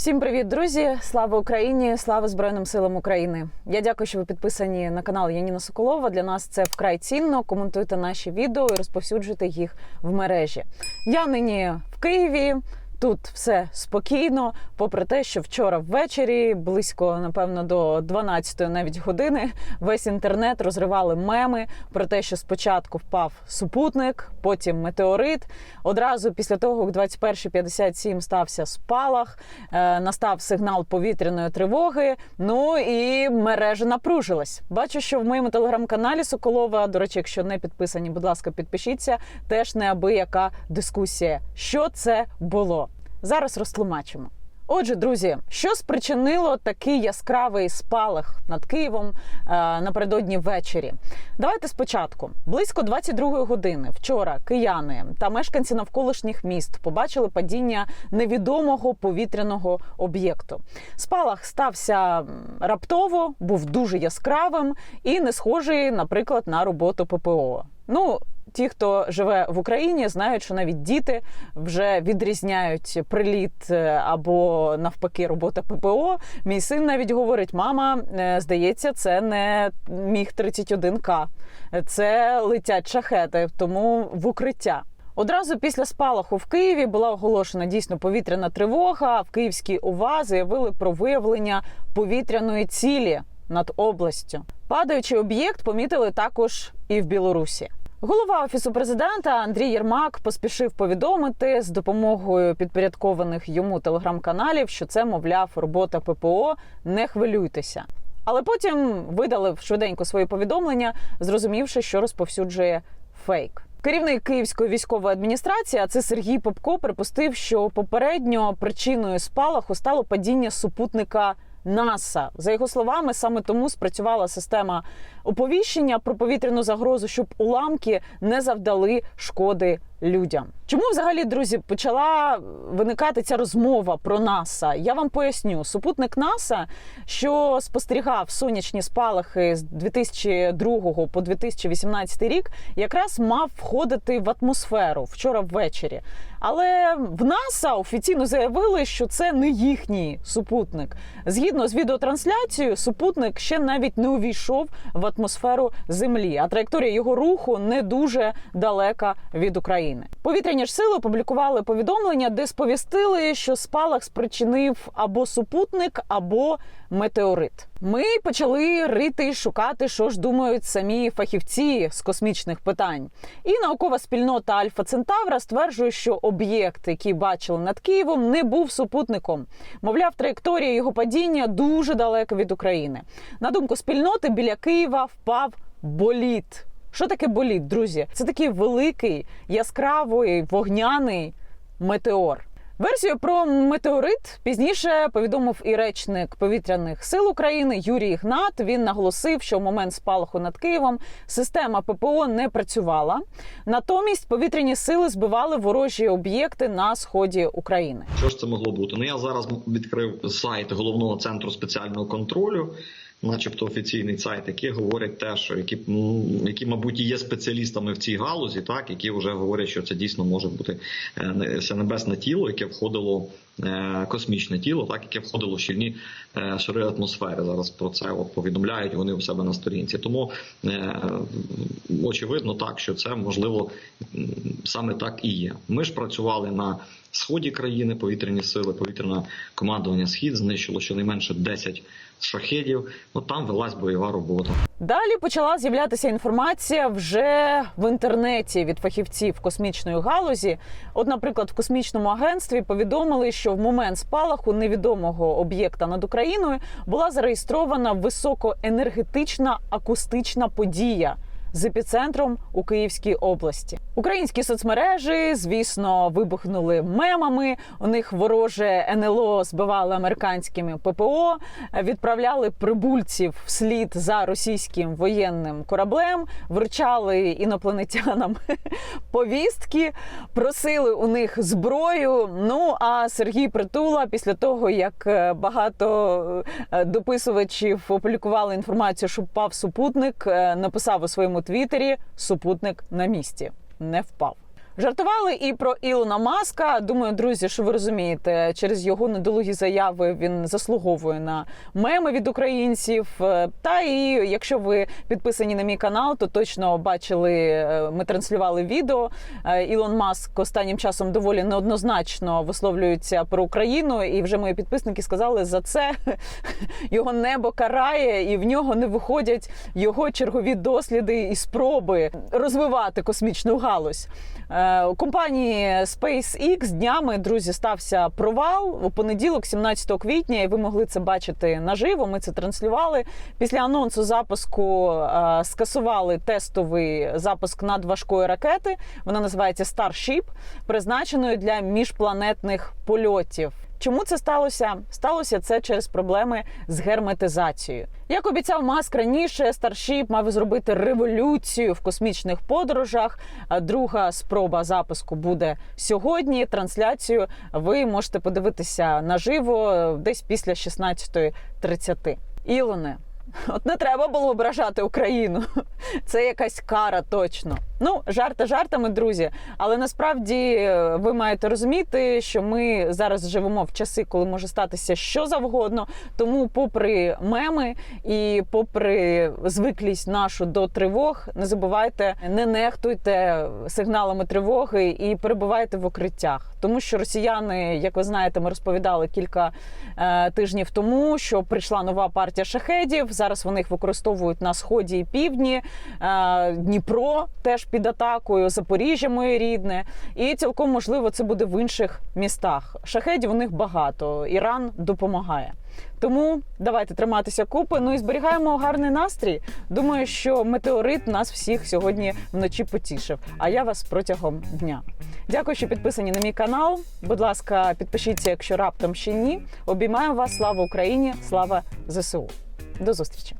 Всім привіт, друзі! Слава Україні! Слава Збройним силам України! Я дякую, що ви підписані на канал Яніна Соколова. Для нас це вкрай цінно. Коментуйте наші відео і розповсюджуйте їх в мережі. Я нині в Києві. Тут все спокійно, попри те, що вчора ввечері, близько напевно до 12-ї навіть години, весь інтернет розривали меми про те, що спочатку впав супутник, потім метеорит. Одразу після того, як 21.57 стався спалах, е, настав сигнал повітряної тривоги. Ну і мережа напружилась. Бачу, що в моєму телеграм-каналі Соколова, до речі, якщо не підписані, будь ласка, підпишіться. Теж неабияка дискусія. Що це було? Зараз розтлумачимо. Отже, друзі, що спричинило такий яскравий спалах над Києвом е, напередодні ввечері? Давайте спочатку. Близько 22-ї години вчора кияни та мешканці навколишніх міст побачили падіння невідомого повітряного об'єкту. Спалах стався раптово, був дуже яскравим і не схожий, наприклад, на роботу ППО. Ну, ті, хто живе в Україні, знають, що навіть діти вже відрізняють приліт е, або навпаки робота ППО. Мій син навіть говорить: мама, е, здається, це не міг 31К, це летять шахети, тому в укриття. Одразу після спалаху в Києві була оголошена дійсно повітряна тривога. В Київській ОВА заявили про виявлення повітряної цілі над областю. Падаючий об'єкт помітили також і в Білорусі. Голова офісу президента Андрій Єрмак поспішив повідомити з допомогою підпорядкованих йому телеграм-каналів, що це, мовляв, робота ППО. Не хвилюйтеся. Але потім видалив швиденько свої повідомлення, зрозумівши, що розповсюджує фейк. Керівник Київської військової адміністрації, а це Сергій Попко, припустив, що попередньо причиною спалаху стало падіння супутника НАСА. За його словами, саме тому спрацювала система оповіщення про повітряну загрозу, щоб уламки не завдали шкоди людям. Чому взагалі, друзі, почала виникати ця розмова про НАСА? Я вам поясню. Супутник НАСА, що спостерігав сонячні спалахи з 2002 по 2018 рік, якраз мав входити в атмосферу вчора ввечері. Але в НАСА офіційно заявили, що це не їхній супутник. Згідно з відеотрансляцією, супутник ще навіть не увійшов в атмосферу Землі, а траєкторія його руху не дуже далека від України. Повітряні ж сили опублікували повідомлення, де сповістили, що спалах спричинив або супутник, або метеорит. Ми почали рити і шукати, що ж думають самі фахівці з космічних питань. І наукова спільнота Альфа Центавра стверджує, що об'єкт, який бачили над Києвом, не був супутником. Мовляв, траєкторія його падіння дуже далеко від України. На думку спільноти, біля Києва впав боліт. Що таке боліт, друзі? Це такий великий, яскравий, вогняний метеор. Версію про метеорит пізніше повідомив і речник повітряних сил України Юрій Гнат. Він наголосив, що в момент спалаху над Києвом система ППО не працювала. Натомість повітряні сили збивали ворожі об'єкти на сході України. Що ж це могло бути? Ну я зараз відкрив сайт головного центру спеціального контролю, начебто офіційний сайт, який говорять те, що які, які, мабуть, є спеціалістами в цій галузі, так які вже говорять, що це дійсно може бути е, це небесне тіло, яке входило. Е, Космічне тіло, так яке входило в щільні е, шари атмосфери. Зараз про це от повідомляють вони у себе на сторінці. Тому е, очевидно, так що це можливо саме так і є. Ми ж працювали на сході країни, повітряні сили, повітряне командування Схід знищило щонайменше 10 шахедів. Ну там велась бойова робота. Далі почала з'являтися інформація вже в інтернеті від фахівців космічної галузі. От, наприклад, в космічному агентстві повідомили, що в момент спалаху невідомого об'єкта над Україною була зареєстрована високоенергетична акустична подія. З епіцентром у Київській області українські соцмережі, звісно, вибухнули мемами. У них вороже НЛО збивали американськими ППО, відправляли прибульців вслід за російським воєнним кораблем, вручали інопланетянам повістки, просили у них зброю. Ну а Сергій Притула, після того як е, багато е, дописувачів опублікували інформацію, що впав супутник, е, написав у своєму твіттері: супутник на місці не впав. Жартували і про Ілона Маска. Думаю, друзі, що ви розумієте, через його недолугі заяви він заслуговує на меми від українців. Е, Та і якщо ви підписані на мій канал, то точно бачили, е, ми транслювали відео. Е, Ілон Маск останнім часом доволі неоднозначно висловлюється про Україну, і вже мої підписники сказали за це його небо карає, і в нього не виходять його чергові досліди і спроби розвивати космічну галузь. Е, компанії SpaceX днями, друзі, стався провал у понеділок, 17 квітня, і ви могли це бачити наживо. Ми це транслювали. Після анонсу запуску е, скасували тестовий запуск надважкої ракети. Вона називається Starship, призначеною для міжпланетних польотів. Чому це сталося? Сталося це через проблеми з герметизацією. Як обіцяв Маск раніше, Starship мав зробити революцію в космічних подорожах. Друга спроба запуску буде сьогодні. Трансляцію ви можете подивитися наживо десь після 16.30. Ілоне, от не треба було ображати Україну. Це якась кара точно. Ну, жарти жартами, друзі. Але насправді е, ви маєте розуміти, що ми зараз живемо в часи, коли може статися що завгодно. Тому, попри меми і попри звиклість нашу до тривог, не забувайте, не нехтуйте сигналами тривоги і перебувайте в укриттях. Тому що росіяни, як ви знаєте, ми розповідали кілька е, тижнів тому, що прийшла нова партія шахедів. Зараз вони їх використовують на сході і півдні. Е, Дніпро теж під атакою, Запоріжжя моє рідне, і цілком можливо це буде в інших містах. Шахедів у них багато. Іран допомагає. Тому давайте триматися купи. Ну і зберігаємо гарний настрій. Думаю, що метеорит нас всіх сьогодні вночі потішив. А я вас протягом дня. Дякую, що підписані на мій канал. Будь ласка, підпишіться, якщо раптом ще ні. Обіймаю вас. Слава Україні! Слава ЗСУ! До зустрічі!